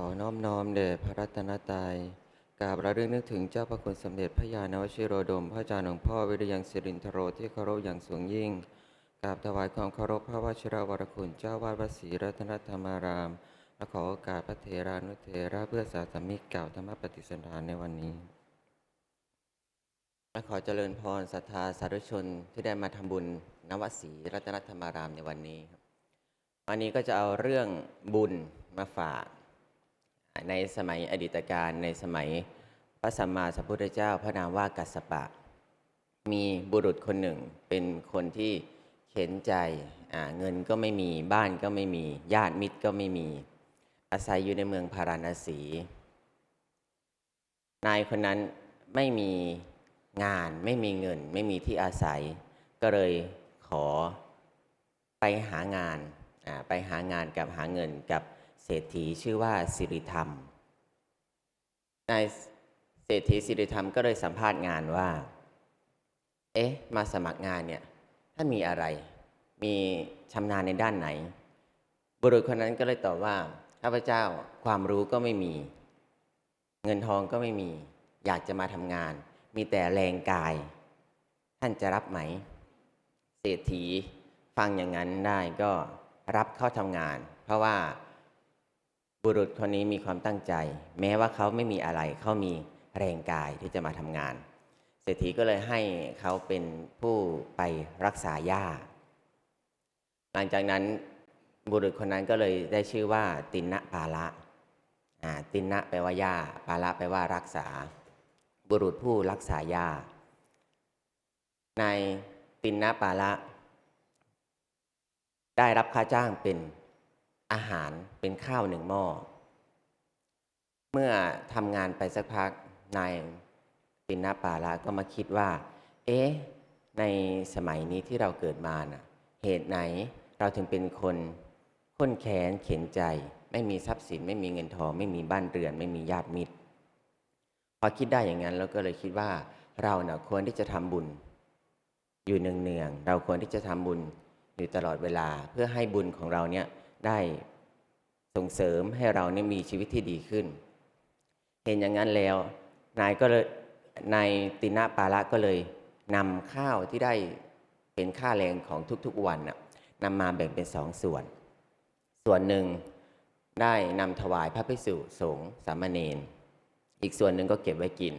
ขอน้อมน้อมแด่พระรัตนตรัยกราบระลึกนึกถึงเจ้าพระคุณสมเด็จพระยาณวชิโรดม พระอาจารย์หลวงพ่อวิริยังสิรินทโรที่เคารพอย่างสูงยิ่งกราบถวายความเคารพพระวชิรวรคุณเจ้าวาดวัดศรีรัตนธรรมาราม และขอโอกาสพระเถรานุเถระเพื่อสาสมิกกล่าวธรรมปฏิสันทานในวันนี้และขอเจริญพรศรัทธาสาธุชนที่ได้มาทำบุญนวัดศรีรัตนธรรมารามในวันนี้ครับวันนี้ก็จะเอาเรื่องบุญมาฝาก ในสมัยอดีตการในสมัยพระสัมมาสัมพุทธเจ้าพระนามว่ากัสสปะ มีบุรุษคนหนึ่ง เป็นคนที่เข็นใจเงินก็ไม่มีบ้านก็ไม่มีญาติมิตรก็ไม่มี อาศัยอยู่ในเมืองพาราณสี นายคนนั้นไม่มีงานไม่มีเงิน ไม่มีที่อาศัย ก็เลยขอไปหางานไปหางานกับหาเงินกับ เศรษฐีชื่อว่าสิริธรรมนายเศรษฐีสิริธรรมก็เลยสัมภาษณ์งานว่า เอ๊ะ มาสมัครงานเนี่ยท่านมีอะไร มีชำนาญในด้านไหน บุรุษคนนั้นก็เลยตอบว่าข้าพเจ้าความรู้ก็ไม่มี เงินทองก็ไม่มี อยากจะมาทำงาน มีแต่แรงกาย ท่านจะรับไหม เศรษฐีฟังอย่างนั้นได้ก็รับเข้าทำงาน เพราะว่า บุรุษคนนี้มีความตั้งใจ แม้ว่าเขาไม่มีอะไรเขามีแรงกายที่จะมาทำงาน เศรษฐีก็เลยให้เขาเป็นผู้ไปรักษาหญ้า หลังจากนั้นบุรุษคนนั้นก็เลยได้ชื่อว่าตินนะปาละาตินนะแปลว่าหญ้าปาละแปลว่ารักษา บุรุษผู้รักษาหญ้าในตินนะปาละ ได้รับค่าจ้างเป็น อาหารเป็นข้าวหนึ่งหม้อ เมื่อทำงานไปสักพักนายตินนาปาละก็มาคิดว่า เอ๊ะ ในสมัยนี้ที่เราเกิดมาน่ะ เหตุไหนเราถึงเป็นคนข้นแค้นเข็นใจ ไม่มีทรัพย์สิน ไม่มีเงินทอง ไม่มีบ้านเรือน ไม่มีญาติมิตร พอคิดได้อย่างนั้นเราก็เลยคิดว่า เราเน่ะควรที่จะทำบุญ อยู่เนืองๆเราควรที่จะทำบุญอยู่ตลอดเวลาเพื่อให้บุญของเราเนี่ย ได้ส่งเสริมให้เราเนี่ยมีชีวิตที่ดีขึ้น เห็นอย่างนั้นแล้ว นายก็เลยนายตินะปาละก็เลยนำข้าวที่ได้เป็นค่าแรงของทุกๆวันน่ะนำมาแบ่งเป็นสองส่วน ส่วนหนึ่งได้นำถวายพระภิกษุสงฆ์สามเณรอีกส่วนหนึ่งก็เก็บไว้กิน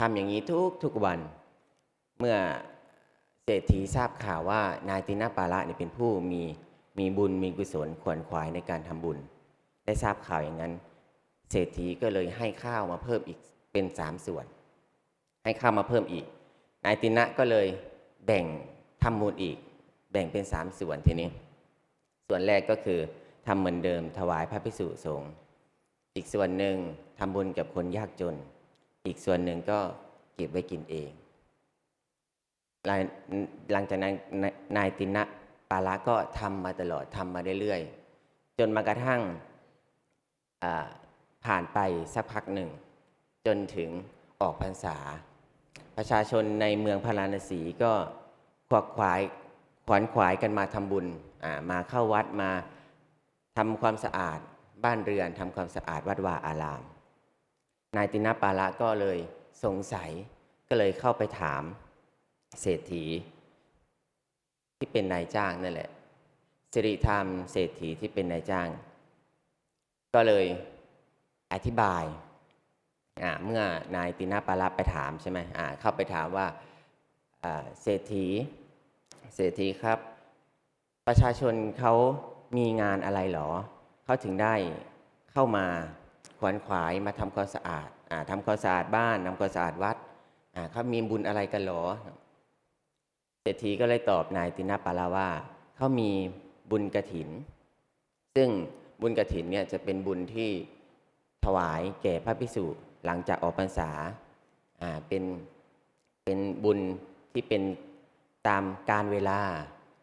ทำอย่างนี้ทุกทุกวัน เมื่อเศรษฐีทราบข่าวว่านายตินะปาละเนี่ยเป็นผู้มี มีบุญมีกุศลขวนขวายในการทำบุญ ได้ทราบข่าวอย่างนั้น เศรษฐีก็เลยให้ข้าวมาเพิ่มอีกเป็นสามส่วน ให้ข้าวมาเพิ่มอีกนายตินะก็เลยแบ่งทำบุญอีก แบ่งเป็นสามส่วนทีนี้ ส่วนแรกก็คือทำเหมือนเดิมถวายพระภิกษุสงฆ์อีกส่วนหนึ่งทำบุญกับคนยากจน อีกส่วนหนึ่งก็เก็บไว้กินเองหลังจากนั้นนายตินะ ปาละก็ทำมาตลอดทำมาเรื่อยๆจนมากระทั่งผ่านไปสักพักหนึ่ง จนถึงออกพรรษา ประชาชนในเมืองพาราณสีก็ขวักขวายขวนขวายกันมาทำบุญมาเข้าวัดมาทำความสะอาดบ้านเรือนทำความสะอาดวัดวาอาราม นายตินาปาละก็เลยสงสัยก็เลยเข้าไปถามเศรษฐี ที่เป็นนายจ้างนั่นแหละสิริธรรมเศรษฐีที่เป็นนายจ้าง ก็เลยอธิบายเมื่อนายตินาปาละไปถามใช่ไหมเข้าไปถามว่าเศรษฐี เศรษฐีครับ ประชาชนเขามีงานอะไรหรอ เขาถึงได้เข้ามาขวนขวายมาทำความสะอาดอทำความสะอาดบ้านทำความสะอาดวัดเขามีบุญอะไรกันหรอ เศรษฐีก็เลยตอบนายตินาปาลาว่าเขามีบุญกระถิน ซึ่งบุญกระถินเนี่ยจะเป็นบุญที่ถวายแก่พระภิกษุหลังจากออกพรรษาอ่าเป็นเป็นบุญที่เป็นตามการเวลา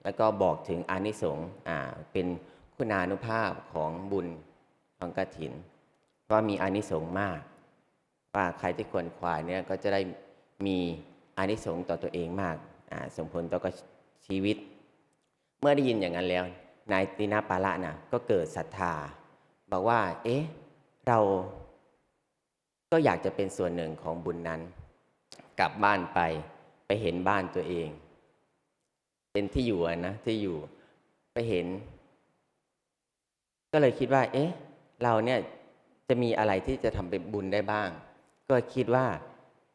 แล้วก็บอกถึงอานิสงส์อ่าเป็นคุณานุภาพของบุญของกระถินว่ามีอานิสงส์มาก ว่าใครที่ควรควายเนี่ยก็จะได้มีอานิสงส์ต่อตัวเองมาก ส่งผลต่อกับชีวิต เมื่อได้ยินอย่างนั้นแล้ว นายตินาปาละนะก็เกิดศรัทธา บอกว่า เอ๊ะ เราก็อยากจะเป็นส่วนหนึ่งของบุญนั้น กลับบ้านไปไปเห็นบ้านตัวเอง เป็นที่อยู่นะที่อยู่ไปเห็น ก็เลยคิดว่า เอ๊ะ เราเนี่ยจะมีอะไรที่จะทำเป็นบุญได้บ้าง ก็คิดว่า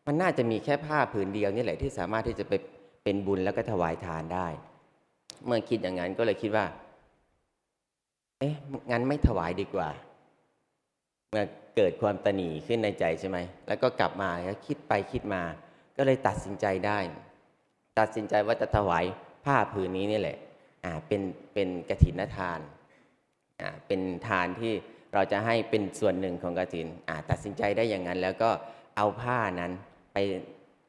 มันน่าจะมีแค่ผ้าผืนเดียวนี่แหละที่สามารถที่จะไป เป็นบุญแล้วก็ถวายทานได้ เมื่อคิดอย่างนั้นก็เลยคิดว่า เอ๊ะงั้นไม่ถวายดีกว่า เมื่อเกิดความตนีขึ้นในใจใช่ไหมแล้วก็กลับมาแล้วคิดไปคิดมา ก็เลยตัดสินใจได้ ตัดสินใจว่าจะถวายผ้าผืนนี้นี่แหละอ่าเป็นเป็นกฐินทานอ่าเป็นทานที่เราจะให้เป็นส่วนหนึ่งของกฐินอ่าตัดสินใจได้อย่างนั้น แล้วก็เอาผ้านั้นไป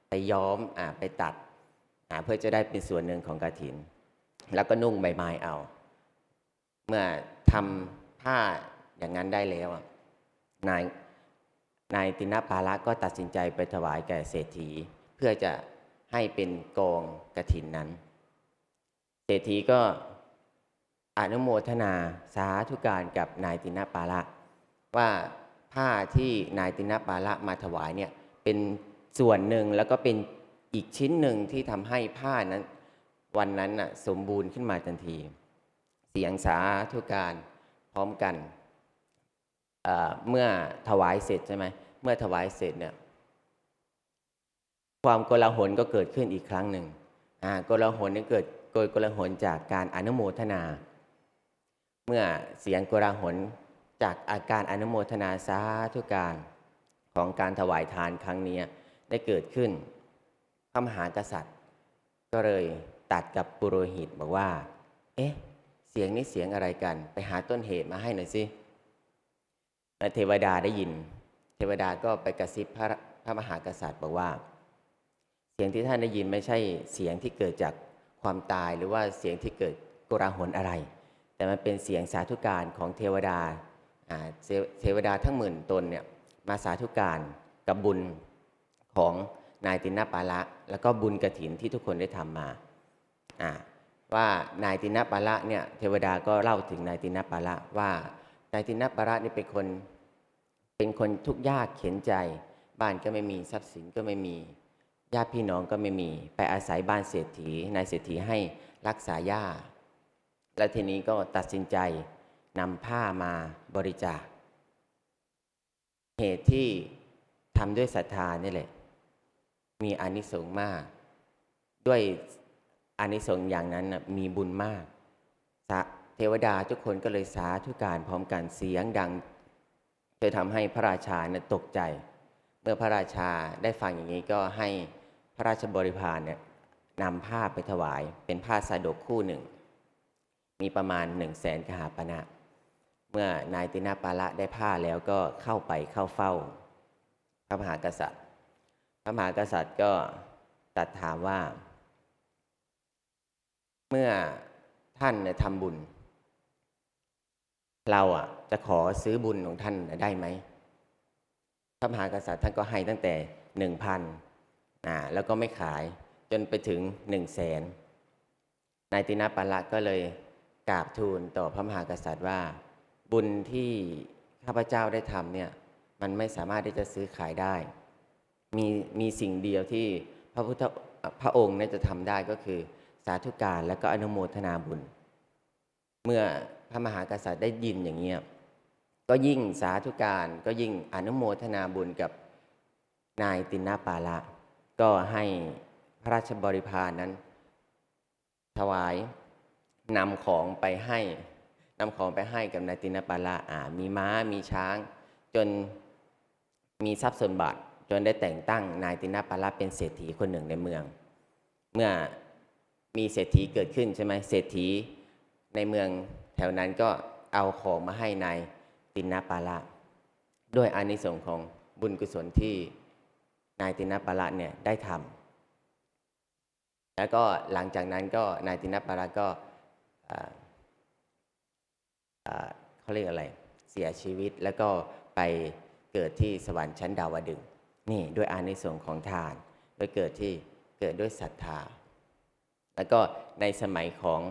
ไปย้อมอ่าไปตัด เพื่อจะได้เป็นส่วนหนึ่งของกฐิน แล้วก็นุ่งใบไม้เอา เมื่อทำผ้าอย่างนั้นได้แล้วนายนายตินปาละก็ตัดสินใจไปถวายแก่เศรษฐี เพื่อจะให้เป็นกองกระถินนั้น เศรษฐีก็อนุโมทนาสาธุการกับนายตินปาละ ว่าผ้าที่นายตินปาละมาถวายเนี่ยเป็นส่วนหนึ่งแล้วก็เป็น อีกชิ้นหนึ่งที่ทำให้ผ้านั้น วันนั้นน่ะสมบูรณ์ขึ้นมาทันที เสียงสาธุการพร้อมกันเเมื่อถวายเสร็จใช่ไหมเมื่อถวายเสร็จเนี่ยความโกลาหลก็เกิดขึ้นอีกครั้งหนึ่งอ่าโกลาหลนี่เกิดโกยโกลาหลจากการอนุโมทนา เมื่อเสียงโกลาหลจากอาการอนุโมทนาสาธุการของการถวายทานครั้งนี้ได้เกิดขึ้น มหากษัตริย์ ก็เลยตัดกับปุโรหิตบอกว่า เอ๊ะ เสียงนี้เสียงอะไรกัน ไปหาต้นเหตุมาให้หน่อยสิเทวดาได้ยิน เทวดาก็ไปกระซิบพระพระมหากษัตริย์บอกว่า เสียงที่ท่านได้ยินไม่ใช่เสียงที่เกิดจากความตายหรือว่าเสียงที่เกิดกราหลอะไร แต่มันเป็นเสียงสาธุการของเทวดาเทวดาทั้งหมื่นตนเนี่ยมาสาธุการกับบุญของ นายตินปาละ แล้วก็บุญกระถินที่ทุกคนได้ทำมาอ่าว่านายตินปาละเนี่ยเทวดาก็เล่าถึงนายตินปาละว่านายตินปาละนี่เป็นคนเป็นคนทุกข์ยากเข็นใจ บ้านก็ไม่มีทรัพย์สินก็ไม่มีญาติพี่น้องก็ไม่มี ไปอาศัยบ้านเศรษฐีนายเศรษฐีให้รักษาหญ้าและทีนี้ก็ตัดสินใจนำผ้ามาบริจาค เหตุที่ทำด้วยศรัทธานี่แหละ มีอานิสงส์มาก ด้วยอานิสงส์อย่างนั้นมีบุญมาก เทวดาทุกคนก็เลยสาธุการพร้อมกันเสียงดังจะทำให้พระราชาเนี่ยตกใจ เมื่อพระราชาได้ฟังอย่างนี้ก็ให้พระราชบริพารเนี่ยนำผ้าไปถวายเป็นผ้าสาดกคู่หนึ่ง มีประมาณหนึ่งแสนกหาปณะเมื่อนายตินาปาละได้ผ้าแล้วก็เข้าไปเข้าเฝ้า พระมหากษัตริย์ พระมหากษัตริย์ก็ตรัสถามว่า เมื่อท่านเนี่ยทำบุญ เราอะ จะขอซื้อบุญของท่านได้ไหมพระมหากษัตริย์ท่านก็ให้ตั้งแต่หนึ่งพันอ่าแล้วก็ไม่ขายจนไปถึงหนึ่งแสนนายตินาปาละก็เลยกราบทูลต่อพระมหากษัตริย์ว่า บุญที่ข้าพเจ้าได้ทำเนี่ย มันไม่สามารถที่จะซื้อขายได้ มีมีสิ่งเดียวที่พระพุทธพระองค์เนี่ยจะทำได้ก็คือ สาธุการและก็อนุโมทนาบุญ เมื่อพระมหากษัตริย์ได้ยินอย่างเงี้ยก็ยิ่งสาธุการก็ยิ่งอนุโมทนาบุญกับนายตินนาปาละ ก็ให้พระราชบริพารนั้น ถวายนำของไปให้นำของไปให้กับนายตินาปาละอ่ามีม้ามีช้าง จนมีทรัพย์สมบัติ จนได้แต่งตั้งนายตินาปาละเป็นเศรษฐีคนหนึ่งในเมือง เมื่อมีเศรษฐีเกิดขึ้นใช่ไหมเศรษฐีในเมืองแถวนั้นก็เอาของมาให้นายตินาปาละด้วยอานิสงส์ของบุญกุศลที่นายตินาปาละเนี่ยได้ทำแล้วก็หลังจากนั้นก็นายตินาปาละก็เขาเรียกอะไร เสียชีวิตแล้วก็ไปเกิดที่สวรรค์ชั้นดาวดึง นี่ด้วยอานิสงส์ของทานไปเกิดที่เกิดด้วยศรัทธา แล้วก็ในสมัยของ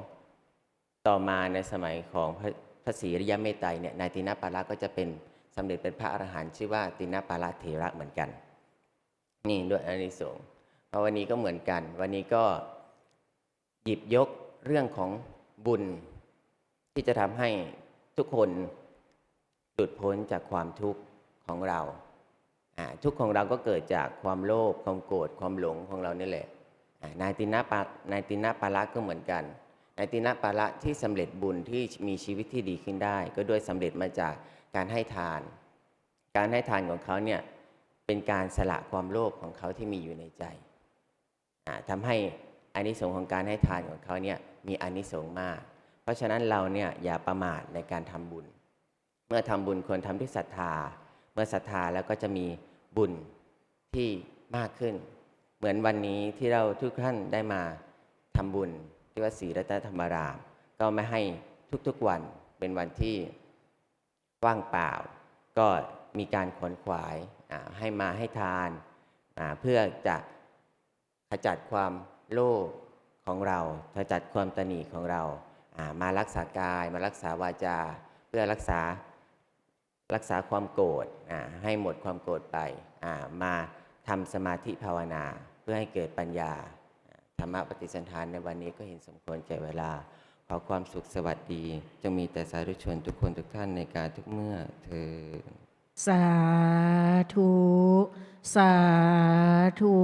ต่อมาในสมัยของพระพระศรีริยเมตไตรเนี่ยนายตินาปาระก็จะเป็นสำเร็จเป็นพระอรหันต์ชื่อว่าตินาปาระเถระเหมือนกัน นี่ด้วยอานิสงส์เพราะวันนี้ก็เหมือนกัน วันนี้ก็หยิบยกเรื่องของบุญที่จะทำให้ทุกคนหลุดพ้นจากความทุกข์ของเรา ทุกของเราก็เกิดจากความโลภความโกรธความหลงของเรานี่แหละนายตินะปานายตินะปาระก็เหมือนกันนายตินะปาระที่สำเร็จบุญที่มีชีวิตที่ดีขึ้นได้ ก็ด้วยสำเร็จมาจากการให้ทาน การให้ทานของเขาเนี่ยเป็นการสละความโลภของเขาที่มีอยู่ในใจอ่าทำให้อานิสงส์ของการให้ทานของเขาเนี่ยมีอานิสงส์มาก เพราะฉะนั้นเราเนี่ยอย่าประมาทในการทำบุญ เมื่อทำบุญควรทำด้วยศรัทธา เมื่อศรัทธาแล้วก็จะมี บุญที่มากขึ้น เหมือนวันนี้ที่เราทุกท่านได้มาทำบุญที่วัดศรีรัตนธรรมาราม ก็ไม่ให้ทุกๆวันเป็นวันที่ว่างเปล่า ก็มีการขวนขวายอ่ให้มาให้ทานาเพื่อจะขจัดความโลภของเราขจัดความตนีของเราามารักษากายมารักษาวาจา เพื่อรักษา รักษาความโกรธให้หมดความโกรธไปมาทำสมาธิภาวนาเพื่อให้เกิดปัญญาธรรมปฏิสันทานในวันนี้ก็เห็นสมควรแก่เวลา ขอความสุขสวัสดี จงมีแต่สาธุชนทุกคนทุกท่านในการทุกเมื่อเธอสาธุ สาธุ